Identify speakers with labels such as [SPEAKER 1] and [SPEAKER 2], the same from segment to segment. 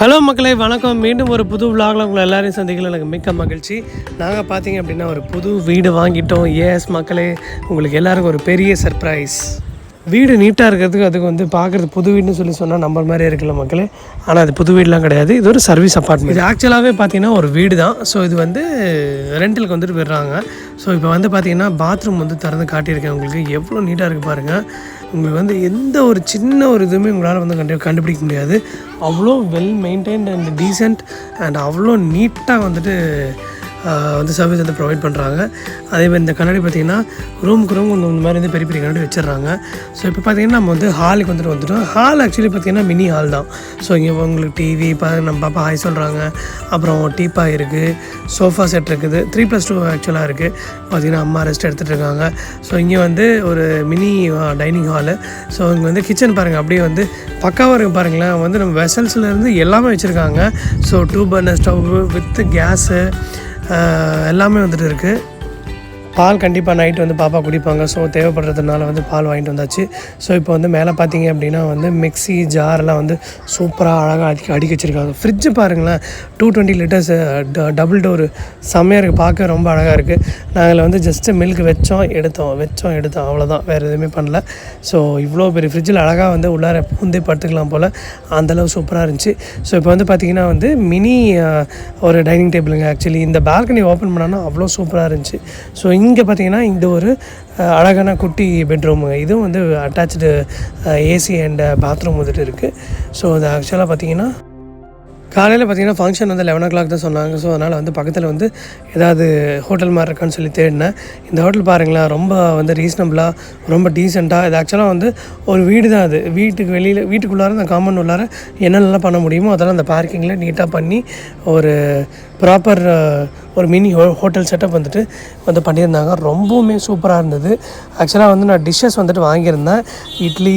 [SPEAKER 1] Hello மக்களே வணக்கம். மீண்டும் ஒரு புது விலாகில் உங்களை எல்லாரையும் சந்திக்கல எனக்கு மிக்க மகிழ்ச்சி. நாங்கள் பார்த்தீங்க அப்படின்னா ஒரு புது வீடு வாங்கிட்டோம். ஏஎஸ் மக்களே உங்களுக்கு எல்லாருக்கும் ஒரு பெரிய சர்ப்ரைஸ் வீடு நீட்டாக இருக்கிறதுக்கு அதுக்கு வந்து பார்க்குறது புது வீடுன்னு சொல்லி சொன்னால் நம்பர் மாதிரி இருக்குல்ல மக்களே. ஆனால் அது புது வீடுலாம் கிடையாது. இது ஒரு சர்வீஸ் அப்பார்ட்மெண்ட் இது ஆக்சுவலாகவே பார்த்தீங்கன்னா ஒரு வீடு தான். ஸோ இது வந்து ரெண்டலுக்கு வந்துட்டு விடுறாங்க. ஸோ இப்போ வந்து பார்த்தீங்கன்னா பாத்ரூம் வந்து திறந்து காட்டியிருக்கேன் உங்களுக்கு. எவ்வளோ நீட்டாக இருக்குது பாருங்கள் உங்களுக்கு வந்து எந்த ஒரு சின்ன ஒரு இதுவுமே உங்களால் வந்து கண்டு கண்டுபிடிக்க முடியாது. அவ்வளோ well maintained and decent and அவ்வளோ நீட்டாக வந்துட்டு வந்து சர்வீஸ் வந்து ப்ரொவைட் பண்ணுறாங்க அதே மாதிரி இந்த கண்ணாடி பார்த்தீங்கன்னா ரூமுக்கு ரூம் இந்த மாதிரி வந்து பெரிய பெரிய கண்ணாடி வச்சிடுறாங்க. ஸோ இப்போ பார்த்தீங்கன்னா நம்ம வந்து ஹாலுக்கு வந்துட்டு வந்துட்டோம். ஹால் ஆக்சுவலி பார்த்திங்கன்னா மினி ஹால் தான். ஸோ இங்கே உங்களுக்கு டிவி இப்போ நம்ம பாப்பா ஹாய் சொல்கிறாங்க அப்புறம் டீப்பா இருக்குது சோஃபா செட் இருக்குது. த்ரீ ப்ளஸ் டூ ஆக்சுவலாக இருக்குது பார்த்திங்கன்னா அம்மா ரெஸ்ட் எடுத்துகிட்டு இருக்காங்க. ஸோ இங்கே வந்து ஒரு மினி டைனிங் ஹாலு ஸோ இங்கே வந்து கிச்சன் பாருங்கள் அப்படியே வந்து பக்காவாக இருக்குது பாருங்களேன். வந்து நம்ம வெசல்ஸ்லேருந்து எல்லாமே வச்சுருக்காங்க. So two burner stove with gas எல்லாமே வந்துட்டு இருக்குது பால் கண்டிப்பாக நைட்டு வந்து பாப்பா குடிப்பாங்க. ஸோ தேவைப்படுறதுனால வந்து பால் வாங்கிட்டு வந்தாச்சு. ஸோ இப்போ வந்து மேலே பார்த்தீங்க அப்படின்னா வந்து மிக்ஸி ஜாரெல்லாம் வந்து சூப்பராக அழகாக அடிக்க அடிக்க வச்சுருக்காங்க. ஃப்ரிட்ஜு பாருங்களேன். Two twenty litres double door செம்மையாக இருக்குது பார்க்க ரொம்ப அழகாக இருக்குது நாங்கள் வந்து ஜஸ்ட்டு மில்க் வச்சோம் எடுத்தோம். வச்சோம் எடுத்தோம். அவ்வளோதான் வேறு எதுவுமே பண்ணல. ஸோ இவ்வளோ பெரிய ஃப்ரிட்ஜில் அழகாக வந்து உள்ளார பூந்தே படுத்துக்கலாம் போல். அந்தளவு சூப்பராக இருந்துச்சு. ஸோ இப்போ வந்து பார்த்திங்கன்னா வந்து மினி ஒரு டைனிங் டேபிளுங்க ஆக்சுவலி இந்த பால்கனி ஓப்பன் பண்ணோன்னா அவ்வளோ சூப்பராக இருந்துச்சு. ஸோ இங்கே இங்கே பார்த்தீங்கன்னா இந்த ஒரு அழகான குட்டி பெட்ரூமுங்க இதுவும் வந்து அட்டாச்சு ஏசி அண்ட் பாத்ரூம் வந்துட்டு இருக்குது ஸோ அது ஆக்சுவலாக பார்த்தீங்கன்னா காலையில் பார்த்தீங்கன்னா ஃபங்க்ஷன் வந்து லெவன் ஓ கிளாக் தான் சொன்னாங்க. ஸோ அதனால் வந்து பக்கத்தில் வந்து ஏதாவது ஹோட்டல் மாதிரி இருக்கான்னு சொல்லி தேடினேன். இந்த ஹோட்டல் பாருங்களேன் ரொம்ப வந்து ரீசனபிளாக ரொம்ப டீசெண்டாக இது ஆக்சுவலாக வந்து ஒரு வீடு தான் அது. வீட்டுக்கு வெளியில் வீட்டுக்குள்ளார அந்த காமன் உள்ளார என்னென்னலாம் பண்ண முடியுமோ அதெல்லாம் அந்த பார்க்கிங்கில் நீட்டாக பண்ணி ஒரு ப்ராப்பர் ஒரு மினி ஹோ ஹோட்டல் செட்டப் வந்துட்டு வந்து பண்ணியிருந்தாங்க. ரொம்பவுமே சூப்பராக இருந்தது. ஆக்சுவலாக வந்து நான் டிஷ்ஷஸ் வந்துட்டு வாங்கியிருந்தேன். இட்லி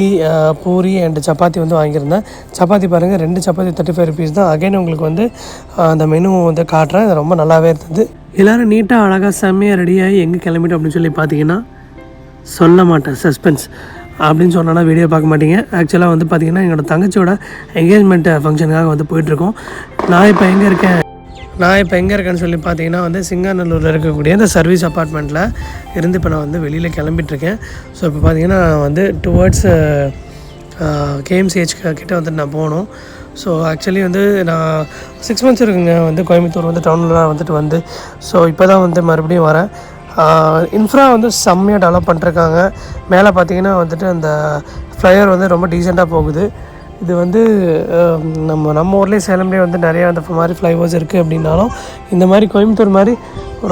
[SPEAKER 1] பூரி அண்ட் சப்பாத்தி வந்து வாங்கியிருந்தேன். சப்பாத்தி பாருங்கள் ரெண்டு சப்பாத்தி தேர்ட்டி ஃபைவ் ருபீஸ் தான். அகைன் உங்களுக்கு வந்து அந்த மெனு வந்து காட்டுறேன். இது ரொம்ப நல்லாவே இருந்தது. எல்லோரும் நீட்டாக அழகாக செம்மையாக ரெடியாகி எங்கே கிளம்பிட்டோம் அப்படின்னு சொல்லி பார்த்தீங்கன்னா சொல்ல மாட்டேன். சஸ்பென்ஸ் அப்படின்னு சொன்னால் வீடியோ பார்க்க மாட்டீங்க. ஆக்சுவலாக வந்து பார்த்திங்கன்னா எங்களோட தங்கச்சியோட என்கேஜ்மெண்ட் ஃபங்க்ஷனுக்காக வந்து போயிட்டுருக்கோம். நான் இப்போ எங்கே இருக்கேன்? நான் இப்போ எங்கே இருக்கேன்னு சொல்லி பார்த்தீங்கன்னா வந்து சிங்காநல்லூரில் இருக்கக்கூடிய இந்த சர்வீஸ் அப்பார்ட்மெண்ட்டில் இருந்து இப்போ நான் வந்து வெளியில் கிளம்பிட்டுருக்கேன். ஸோ இப்போ பார்த்தீங்கன்னா நான் வந்து டுவர்ட்ஸ் கேஎம்சிஹெச் கிட்டே வந்துட்டு நான் போகணும் ஸோ ஆக்சுவலி வந்து நான் சிக்ஸ் மந்த்ஸ் இருக்குங்க. வந்து கோயம்புத்தூர் வந்து டவுனில் வந்துட்டு வந்து. ஸோ இப்போ தான் வந்து மறுபடியும் வரேன். இன்ஃப்ரா வந்து செம்மையாக டெவலப் பண்ணிருக்காங்க. மேலே பார்த்தீங்கன்னா வந்துட்டு அந்த ஃப்ளையர் வந்து ரொம்ப டீசெண்டாக போகுது. இது வந்து நம்ம நம்ம ஊர்லேயே சேலம்லேயே வந்து நிறையா அந்த மாதிரி ஃப்ளைஓவர்ஸ் இருக்குது அப்படின்னாலும் இந்த மாதிரி கோயம்புத்தூர் மாதிரி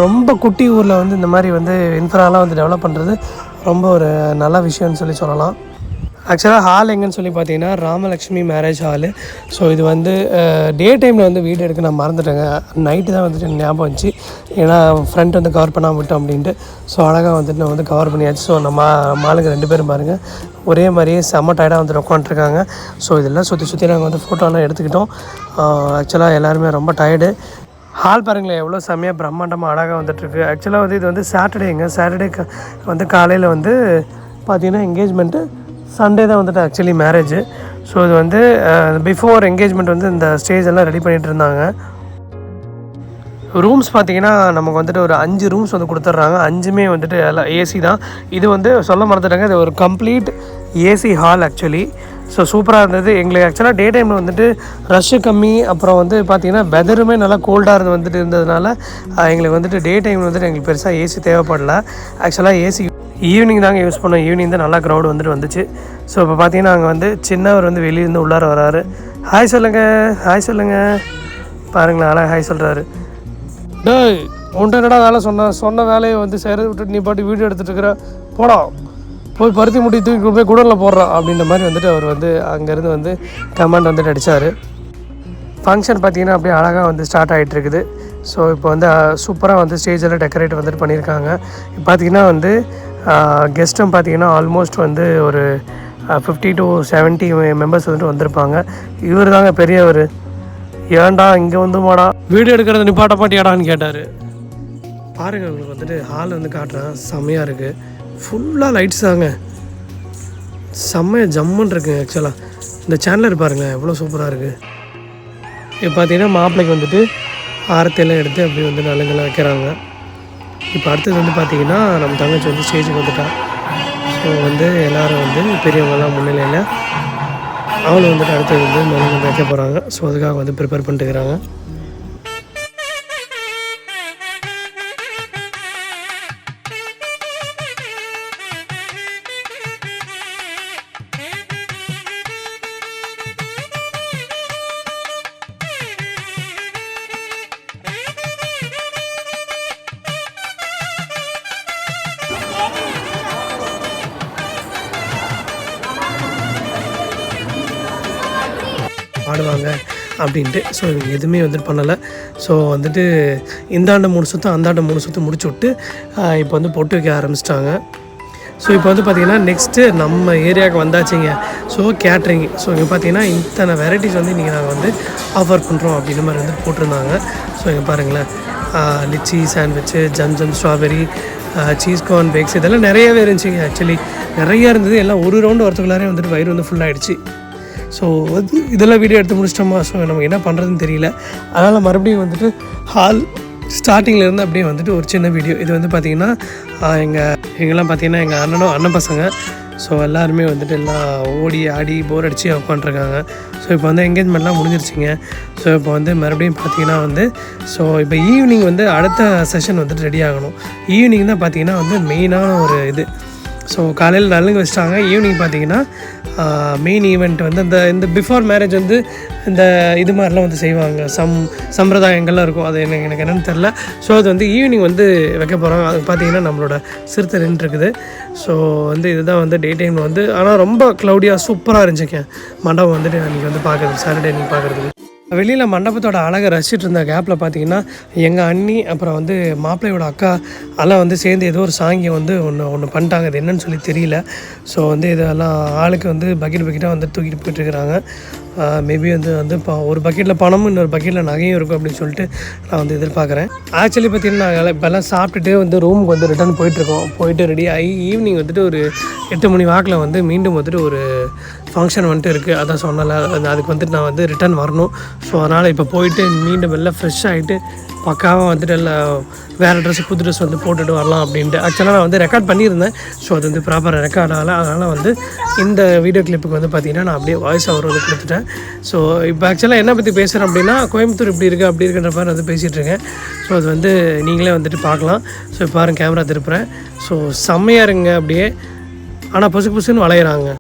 [SPEAKER 1] ரொம்ப குட்டி ஊரில் வந்து இந்த மாதிரி வந்து இன்ஃப்ராலாம் வந்து டெவலப் பண்ணுறது ரொம்ப ஒரு நல்ல விஷயம்னு சொல்லி சொல்லலாம். ஆக்சுவலாக ஹால் எங்கன்னு சொல்லி பார்த்தீங்கன்னா ராமலக்ஷ்மி மேரேஜ் ஹாலு ஸோ இது வந்து டே டைமில் வந்து வீடு எடுக்க நான் மறந்துட்டேங்க. நைட்டு தான் வந்துட்டு ஞாபகம் வந்துச்சு. ஏன்னா ஃப்ரண்ட் வந்து கவர் பண்ணாமல் விட்டோம் அப்படின்ட்டு. ஸோ அழகாக வந்துட்டு நான் வந்து கவர் பண்ணியாச்சு. ஸோ நம்ம மாலுங்க ரெண்டு பேரும் பாருங்கள் ஒரே மாதிரியே செம்ம டயர்டாக வந்துட்டு உட்காந்துருக்காங்க. ஸோ இதெல்லாம் சுற்றி சுற்றி நாங்கள் வந்து ஃபோட்டோலாம் எடுத்துக்கிட்டோம். ஆக்சுவலாக எல்லாருமே ரொம்ப டயர்டு ஹால் பாருங்களேன் எவ்வளோ செம்மையாக பிரம்மாண்டமாக அழகாக வந்துட்டுருக்கு. ஆக்சுவலாக வந்து இது வந்து சாட்டர்டேங்க சாட்டர்டே வந்து காலையில் வந்து பார்த்திங்கன்னா என்கேஜ்மெண்ட்டு சண்டே தான் வந்துட்டு ஆக்சுவலி மேரேஜ் ஸோ இது வந்து uh, பிஃபோர் என்கேஜ்மெண்ட் வந்து இந்த ஸ்டேஜ் எல்லாம் ரெடி பண்ணிகிட்டு இருந்தாங்க. ரூம்ஸ் பார்த்தீங்கன்னா நமக்கு வந்துட்டு ஒரு அஞ்சு ரூம்ஸ் வந்து கொடுத்துட்றாங்க. அஞ்சுமே வந்துட்டு எல்லாம் ஏசி தான். இது வந்து சொல்ல மறந்துட்டாங்க இது ஒரு complete AC hall actually so சூப்பராக இருந்தது. எங்களுக்கு ஆக்சுவலாக டே டைமில் வந்துட்டு ரஷ்ஷு கம்மி. அப்புறம் வந்து பார்த்திங்கன்னா வெதருமே நல்லா கோல்டாக இருந்து வந்துட்டு இருந்ததுனால எங்களுக்கு வந்துட்டு டே டைமில் வந்துட்டு எங்களுக்கு பெருசாக ஏசி தேவைப்படல. ஆக்சுவலாக ஏசி ஈவினிங் தாங்க யூஸ் பண்ணோம். ஈவினிங் தான் நல்லா க்ரௌடு வந்துட்டு வந்துச்சு. ஸோ இப்போ பார்த்தீங்கன்னா அங்கே வந்து சின்னவர் வந்து வெளியிருந்து உள்ளார வராரு. ஹாய் சொல்லுங்கள் ஹாய் சொல்லுங்கள் பாருங்களேன் அழகாக ஹாய் சொல்கிறாரு டேய் உன்ட்டு என்னடா வேலை சொன்ன? சொன்ன வேலையை வந்து செய்கிறத விட்டுட்டு நீ பாட்டு வீடியோ எடுத்துகிட்டு இருக்கிற? போடா. போய் பருத்தி முடி தூக்கி போய் குடலில் போடுறான் அப்படின்ற மாதிரி வந்துட்டு அவர் வந்து அங்கேருந்து வந்து கமெண்ட் வந்துட்டு அடித்தார் ஃபங்க்ஷன் பார்த்தீங்கன்னா அப்படியே அழகாக வந்து ஸ்டார்ட் ஆகிட்டு இருக்குது. ஸோ இப்போ வந்து சூப்பராக வந்து ஸ்டேஜில் டெக்கரேட் வந்துட்டு பண்ணியிருக்காங்க. இப்போ பார்த்தீங்கன்னா வந்து கெஸ்ட்டும் பார்த்தீங்கன்னா ஆல்மோஸ்ட் வந்து ஒரு ஃபிஃப்டி டு 70 மெம்பர்ஸ் வந்துட்டு வந்திருப்பாங்க. இவர் தாங்க பெரியவர் ஏன்டா இங்கே வந்து மாடா வீடியோ எடுக்கிறத நிப்பாட்ட மாட்டியாடான்னு கேட்டார். பாருங்க உங்களுக்கு வந்துட்டு ஹால் வந்து காட்டுறேன். செம்மையாக இருக்குது ஃபுல்லாக லைட்ஸ் தாங்க. செம்மையாக ஜம்முன்னு இருக்குங்க ஆக்சுவலாக இந்த சேனலர் பாருங்கள் எவ்வளோ சூப்பராக இருக்குது இப்போ பார்த்தீங்கன்னா மாப்பிள்ளைக்கு வந்துட்டு ஆரத்தையெல்லாம் எடுத்து அப்படியே வந்து நலங்கெல்லாம் வைக்கிறாங்க. இப்போ அடுத்தது வந்து பார்த்திங்கன்னா நம்ம தங்கச்சி வந்து ஸ்டேஜுக்கு வந்துட்டான் ஸோ வந்து எல்லோரும் வந்து பெரியவங்கெல்லாம் முன்னிலையில் அவங்களும் வந்துட்டு அடுத்தது வந்து நலங்கு வைக்க போகிறாங்க ஸோ அதுக்காக வந்து ப்ரிப்பேர் பண்ணிட்டு பாடுவாங்க அப்படின்ட்டு. ஸோ இவங்க எதுவுமே வந்துட்டு பண்ணலை. ஸோ வந்துட்டு இந்தாண்ட மூணு சுற்று அந்தாண்ட மூணு சுற்று முடிச்சு விட்டு இப்போ வந்து பொட்டு வைக்க ஆரம்பிச்சிட்டாங்க. ஸோ இப்போ வந்து பார்த்திங்கன்னா நெக்ஸ்ட்டு நம்ம ஏரியாவுக்கு வந்தாச்சுங்க. ஸோ கேட்ரிங் ஸோ இங்கே பார்த்தீங்கன்னா இத்தனை வெரைட்டிஸ் வந்து இன்றைக்கி நாங்கள் வந்து ஆஃபர் பண்ணுறோம் அப்படின்ற மாதிரி வந்து போட்டிருந்தாங்க. ஸோ இங்கே பாருங்களேன். Litchi sandwich jam jam strawberry cheese corn bakes இதெல்லாம் நிறையவே இருந்துச்சுங்க ஆக்சுவலி நிறைய இருந்தது. எல்லாம் ஒரு ரவுண்டு வரத்துக்குள்ளாரே வந்துட்டு வயிறு வந்து ஃபுல்லாகிடுச்சு ஸோ வந்து இதெல்லாம் வீடியோ எடுத்து முடிச்சிட்டோமா? ஸோ நமக்கு என்ன பண்ணுறதுன்னு தெரியல. அதனால் மறுபடியும் வந்துட்டு ஹால் ஸ்டார்டிங்லேருந்து அப்படியே வந்துட்டு ஒரு சின்ன வீடியோ இது வந்து பார்த்திங்கன்னா எங்கள் எங்கெல்லாம் பார்த்தீங்கன்னா எங்கள் அண்ணனும் அண்ணன் பசங்க. ஸோ எல்லாருமே வந்துட்டு எல்லாம் ஓடி ஆடி போர் அடித்து உட்காந்துருக்காங்க ஸோ இப்போ வந்து என்கேஜ்மெண்ட்லாம் முடிஞ்சிருச்சுங்க. ஸோ இப்போ வந்து மறுபடியும் பார்த்தீங்கன்னா வந்து ஸோ இப்போ ஈவினிங் வந்து அடுத்த செஷன் வந்துட்டு ரெடி ஆகணும். ஈவினிங் தான் பார்த்தீங்கன்னா வந்து மெயினான ஒரு இது. ஸோ காலையில் நலுங்கு வச்சிட்டாங்க. ஈவினிங் பார்த்தீங்கன்னா மெயின் ஈவெண்ட் வந்து இந்த இந்த பிஃபோர் மேரேஜ் வந்து இந்த இது மாதிரிலாம் வந்து செய்வாங்க. சம் சம்பிரதாயங்கள்லாம் இருக்கும். அது எனக்கு எனக்கு என்னென்னு தெரில ஸோ அது வந்து ஈவினிங் வந்து வைக்க போகிறாங்க அது பார்த்தீங்கன்னா நம்மளோட சிறுத்தை நின்றுருக்குது ஸோ வந்து இதுதான் வந்து டே டைமில் வந்து ஆனால் ரொம்ப க்ளவுடியாக சூப்பராக இருந்துச்சுங்க. மண்டபம் வந்துட்டு அன்றைக்கி வந்து பார்க்குறது சாட்டர்டே அன்றைக்கி பார்க்குறதுக்கு. வெளியில் மண்டபத்தோட அழகை ரசிச்சுட்டு இருந்த கேப்பில் பார்த்தீங்கன்னா எங்கள் அண்ணி அப்புறம் வந்து மாப்பிள்ளையோட அக்கா எல்லாம் வந்து சேர்ந்து ஏதோ ஒரு சாங்கியம் வந்து ஒன்று ஒன்று பண்ணிட்டாங்க. அது என்னன்னு சொல்லி தெரியல. ஸோ வந்து இதெல்லாம் ஆளுக்கு வந்து பக்கெட் பக்கெட்டாக வந்து தூக்கிட்டு போயிட்டுருக்குறாங்க மேபி வந்து வந்து இப்போ ஒரு பக்கெட்டில் பணமும் இன்னொரு பக்கெட்டில் நகையும் இருக்கும் அப்படின்னு சொல்லிட்டு நான் வந்து எதிர்பார்க்குறேன். ஆக்சுவலி பார்த்தீங்கன்னா நாங்கள் இப்போல்லாம் சாப்பிட்டுட்டு வந்து ரூமுக்கு வந்து ரிட்டர்ன் போயிட்டுருக்கோம் போயிட்டு ரெடி ஆகி ஈவினிங் வந்துட்டு ஒரு எட்டு மணி வாக்கில் வந்து மீண்டும் வந்துட்டு ஒரு ஃபங்க்ஷன் வந்துட்டு இருக்குது அதான் சொன்னல அதுக்கு வந்துட்டு நான் வந்து ரிட்டர்ன் வரணும். ஸோ அதனால் இப்போ போயிட்டு மீண்டும் எல்லாம் ஃப்ரெஷ் ஆகிட்டு பக்காவாக வந்துட்டு எல்லாம் வேறு ட்ரெஸ் புது ட்ரெஸ் வந்து போட்டுட்டு வரலாம் அப்படின்ட்டு. ஆக்சுவலாக நான் வந்து ரெக்கார்ட் பண்ணியிருந்தேன். ஸோ அது வந்து ப்ராப்பராக ரெக்கார்ட் ஆகலை. அதனால் வந்து இந்த வீடியோ கிளிப்புக்கு வந்து பார்த்திங்கன்னா நான் அப்படியே வாய்ஸ் ஓவர் வந்து கொடுத்துட்டேன். ஸோ இப்போ ஆக்சுவலாக என்ன பற்றி பேசுகிறேன் அப்படின்னா கோயம்புத்தூர் இப்படி இருக்குது அப்படி இருக்குன்ற மாதிரி வந்து பேசிகிட்டு இருக்கேன். ஸோ அது வந்து நீங்களே வந்துட்டு பார்க்கலாம். ஸோ பாருங்க கேமரா திருப்புறேன். ஸோ செம்மையாக இருங்க அப்படியே. ஆனால் புசு புசுன்னு வளையிறாங்க.